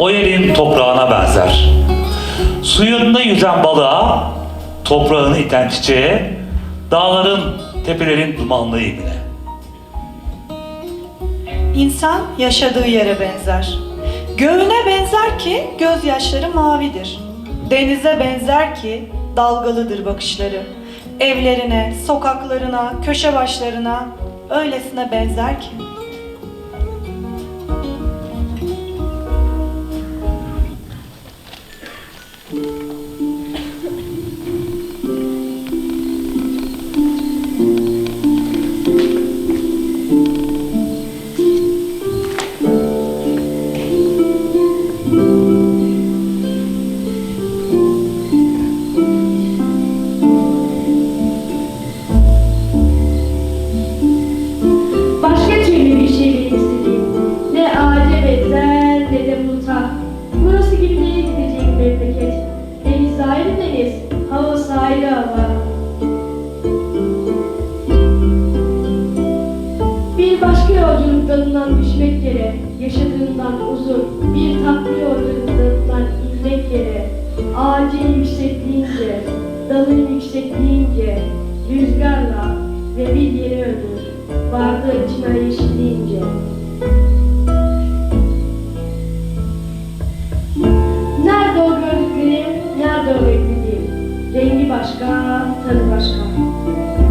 O yerin toprağına benzer. Suyunda yüzen balığa, toprağını iten çiçeğe, dağların, tepelerin dumanlı imine. İnsan yaşadığı yere benzer. Göğüne benzer ki gözyaşları mavidir. Denize benzer ki dalgalıdır bakışları. Evlerine, sokaklarına, köşe başlarına öylesine benzer ki. Dalından düşmek yere, yaşadığından uzun, bir tatlı yolculuk dalından inmek yere, ağacın yüksekliğince, dalın yüksekliğince, rüzgarla ve bir yeri öldür, vardı içine yeşilliğince. Nerede o gördüklerim, nerede o beklediğim, rengi başka, tadı başka.